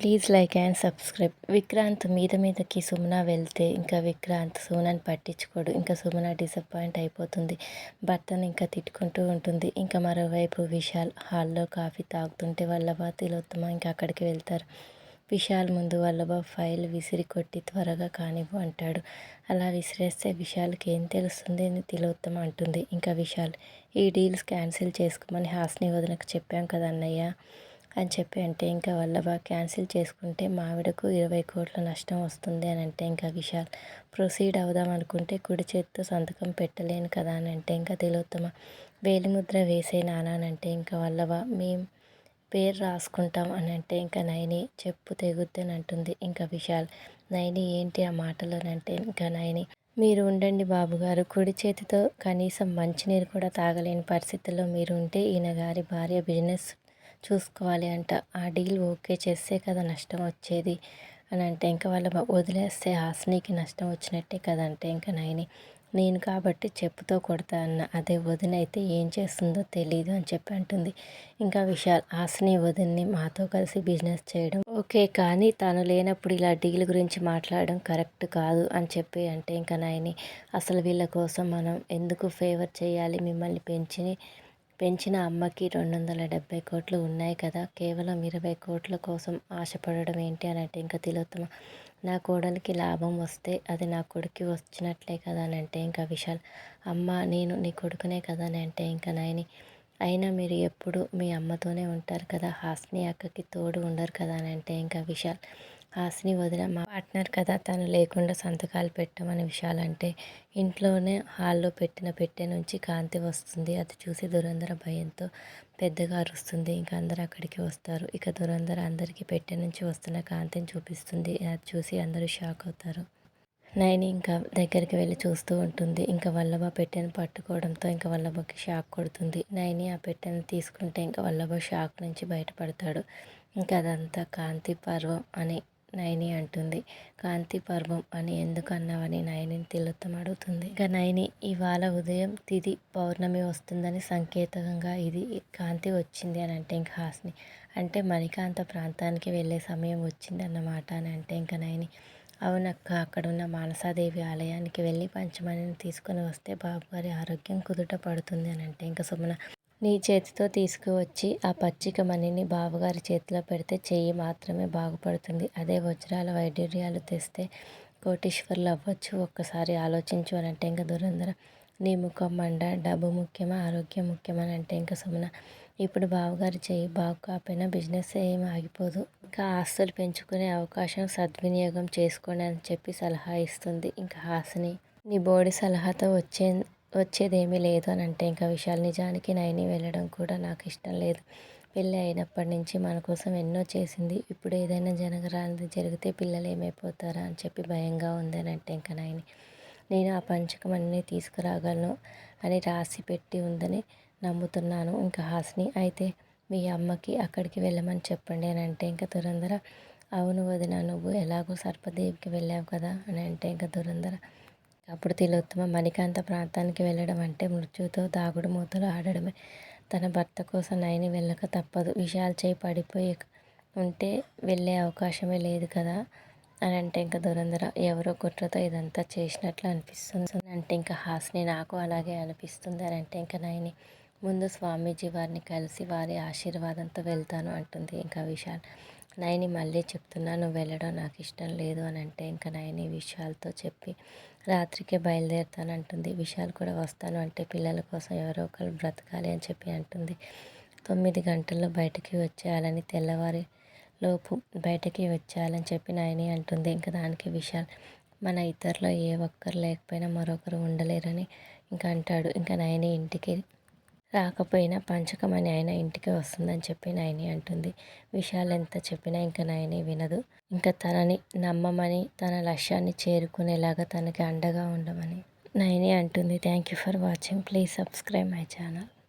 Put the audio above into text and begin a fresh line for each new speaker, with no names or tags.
Please like and subscribe. Vikrant మీద మీదకి సుమన వెళ్తే ఇంకా విక్రాంత్ సుమనని పట్టించుకోడు. ఇంకా సుమన డిసప్పాయింట్ అయిపోతుంది. భర్తను ఇంకా తిట్టుకుంటూ ఉంటుంది. ఇంకా మరోవైపు విశాల్ హాల్లో కాఫీ తాగుతుంటే వల్లభ తిలోత్తమ ఇంకా అక్కడికి వెళ్తారు. విశాల్ ముందు వల్లభ ఫైల్ విసిరి కొట్టి త్వరగా కానివ్వు అంటాడు. అలా విసిరేస్తే విశాల్కి ఏం తెలుస్తుంది అని తిలోత్తమ అంటుంది. ఇంకా విశాల్ ఈ డీల్స్ క్యాన్సిల్ చేసుకోమని హాస్ని వదనకు చెప్పాం కదా అన్నయ్య. అని చెప్పి అంటే ఇంకా వల్లభ క్యాన్సిల్ చేసుకుంటే మావిడకు ఇరవై కోట్ల నష్టం వస్తుంది అని అంటే ఇంకా విశాల్ ప్రొసీడ్ అవుదాం అనుకుంటే కుడి చేతితో సంతకం పెట్టలేను కదా అని అంటే ఇంకా తిలోత్తమ వేలిముద్ర వేసే నాన్న అని అంటే ఇంకా వల్లభ మేం పేరు రాసుకుంటాం అని అంటే ఇంకా నయని చెప్పు తెగుద్దని అంటుంది ఇంకా విశాల్ నైని ఏంటి ఆ మాటలోనంటే ఇంకా నయని మీరు ఉండండి బాబుగారు కుడి చేతితో కనీసం మంచినీరు కూడా తాగలేని పరిస్థితుల్లో మీరు ఉంటే ఈయన గారి భార్య బిజినెస్ చూసుకోవాలి అంట. ఆ డీల్ ఓకే చేస్తే కదా నష్టం వచ్చేది అని అంటే ఇంకా వాళ్ళ వదిలేస్తే హాస్నికి నష్టం వచ్చినట్టే కదంటే ఇంకా నైని నేను కాబట్టి చెప్పుతో కొడతా అన్న. అదే వదిన అయితే ఏం చేస్తుందో తెలియదు అని చెప్పి అంటుంది. ఇంకా విశాల్ హాస్ని వదిన్ని మాతో కలిసి బిజినెస్ చేయడం ఓకే కానీ తను లేనప్పుడు ఇలా డీల్ గురించి మాట్లాడడం కరెక్ట్ కాదు అని చెప్పి అంటే ఇంకా నాయని అసలు వీళ్ళ కోసం మనం ఎందుకు ఫేవర్ చేయాలి మిమ్మల్ని పెంచి పెంచిన అమ్మకి రెండు వందల డెబ్బై కోట్లు ఉన్నాయి కదా కేవలం ఇరవై కోట్ల కోసం ఆశపడడం ఏంటి అని అంటే ఇంకా తిలోత్తమ. నా కోడలికి లాభం వస్తే అది నా కొడుకు వచ్చినట్లే కదా అని అంటే ఇంకా విశాల్. అమ్మ నేను నీ కొడుకునే కదా అని అంటే ఇంకా నాయని. అయినా మీరు ఎప్పుడు మీ అమ్మతోనే ఉంటారు కదా హాస్ని అక్కకి తోడు ఉండరు కదా అని అంటే ఇంకా విశాల్. హాసిని వదిన మా పార్ట్నర్ కదా తను లేకుండా సంతకాలు పెట్టమని విషయాలంటే ఇంట్లోనే హాల్లో పెట్టిన పెట్టె నుంచి కాంతి వస్తుంది. అది చూసి దురంధర భయంతో పెద్దగా అరుస్తుంది. ఇంకా అందరూ అక్కడికి వస్తారు. ఇక దురంధర అందరికీ పెట్టె నుంచి వస్తున్న కాంతిని చూపిస్తుంది. అది చూసి అందరూ షాక్ అవుతారు. నైని ఇంకా దగ్గరికి వెళ్ళి చూస్తూ ఉంటుంది. ఇంకా వల్లభ పెట్టెను పట్టుకోవడంతో ఇంకా వల్లభకి షాక్ కొడుతుంది. నైని ఆ పెట్టెను తీసుకుంటే ఇంకా వల్లభ షాక్ నుంచి బయటపడతాడు. ఇంకా అదంతా కాంతి పర్వం అని నయని అంటుంది. కాంతి పర్వం అని ఎందుకు అన్నావని నయనిని తిలోత్తం అడుగుతుంది. ఇక నయని ఇవాళ ఉదయం తిది పౌర్ణమి వస్తుందని సంకేతంగా ఇది కాంతి వచ్చింది అని అంటే ఇంకా హాస్ని. అంటే మణికాంత ప్రాంతానికి వెళ్ళే సమయం వచ్చింది అన్నమాట అని అంటే ఇంకా నయని అవునక్క అక్కడ ఉన్న మానసాదేవి ఆలయానికి వెళ్ళి పంచమణిని తీసుకొని వస్తే బాబుగారి ఆరోగ్యం కుదుట పడుతుంది అని అంటే ఇంకా సుమన. నీ చేతితో తీసుకువచ్చి ఆ పచ్చిక మణిని బావగారి చేతిలో పెడితే చెయ్యి మాత్రమే బాగుపడుతుంది. అదే వజ్రాల వైడూర్యాలు తెస్తే కోటీశ్వర్లు అవ్వచ్చు ఒక్కసారి ఆలోచించు అని అంటే ఇంకా దురంధర. నీ ముఖం మండ డబ్బు ముఖ్యమా ఆరోగ్యం ముఖ్యమా అని అంటే ఇంకా సుమన. ఇప్పుడు బావగారి చేయి బాగు కాకపోయినా బిజినెస్ ఏం ఆగిపోదు. ఇంకా ఆస్తులు పెంచుకునే అవకాశం సద్వినియోగం చేసుకోండి అని చెప్పి సలహా ఇస్తుంది. ఇంకా హాసిని నీ బోడి సలహాతో వచ్చే వచ్చేదేమీ లేదు అని అంటే ఇంకా విషయాలు నిజానికి నైని వెళ్ళడం కూడా నాకు ఇష్టం లేదు. పెళ్ళి అయినప్పటి నుంచి మన కోసం ఎన్నో చేసింది. ఇప్పుడు ఏదైనా జరగరానిది జరిగితే పిల్లలు ఏమైపోతారా అని చెప్పి భయంగా ఉంది అని అంటే ఇంకా నయని నేను ఆ పంచకం అన్నీ తీసుకురాగలను అని రాసి పెట్టి ఉందని నమ్ముతున్నాను ఇంకా హాస్ని. అయితే మీ అమ్మకి అక్కడికి వెళ్ళమని చెప్పండి అని అంటే ఇంకా దురంధర అవును వదిన నువ్వు ఎలాగో సర్పదేవికి వెళ్ళావు కదా అని అంటే ఇంకా దురంధర అప్పుడు తిలోత్తమ మణికాంత ప్రాంతానికి వెళ్ళడం అంటే మృత్యుతో దాగుడు మూతలు ఆడడమే. తన భర్త కోసం నయని వెళ్ళక తప్పదు. విషయాలు చేయి పడిపోయి ఉంటే వెళ్ళే అవకాశమే లేదు కదా? అని అంటే ఇంకా దురంధర ఎవరో కుట్రతో ఇదంతా చేసినట్లు అనిపిస్తుంది అంటే ఇంకా హాస్ని నాకు అలాగే అనిపిస్తుంది అని అంటే ఇంకా నయని ముందు స్వామీజీ వారిని కలిసి వారి ఆశీర్వాదంతో వెళ్తాను అంటుంది ఇంకా విశాల్. నయని మళ్ళీ చెప్తున్నా నువ్వు వెళ్ళడం నాకు ఇష్టం లేదు అని అంటే ఇంకా నయని విషయాలతో చెప్పి రాత్రికే బయలుదేరుతాను అంటుంది విశాల్ కూడా వస్తాను అంటే పిల్లల కోసం ఎవరో ఒకరు బ్రతకాలి అని చెప్పి అంటుంది. తొమ్మిది గంటల్లో బయటకి వచ్చేయాలని తెల్లవారి లోపు బయటకి వచ్చేయాలని చెప్పి నాయని అంటుంది. ఇంకా దానికి విశాల్ మన ఇద్దరిలో ఏ ఒక్కరు లేకపోయినా మరొకరు ఉండలేరని ఇంకా అంటాడు. ఇంకా నాయని ఇంటికి రాకపోయినా పంచకమని ఆయన ఇంటికి వస్తుందని చెప్పి నాయని అంటుంది. విషయాలు ఎంత చెప్పినా ఇంకా నాయని వినదు. ఇంకా తనని నమ్మమని తన లక్ష్యాన్ని చేరుకునేలాగా తనకి అండగా ఉండమని నయని అంటుంది. Thank you for watching. Please subscribe my channel.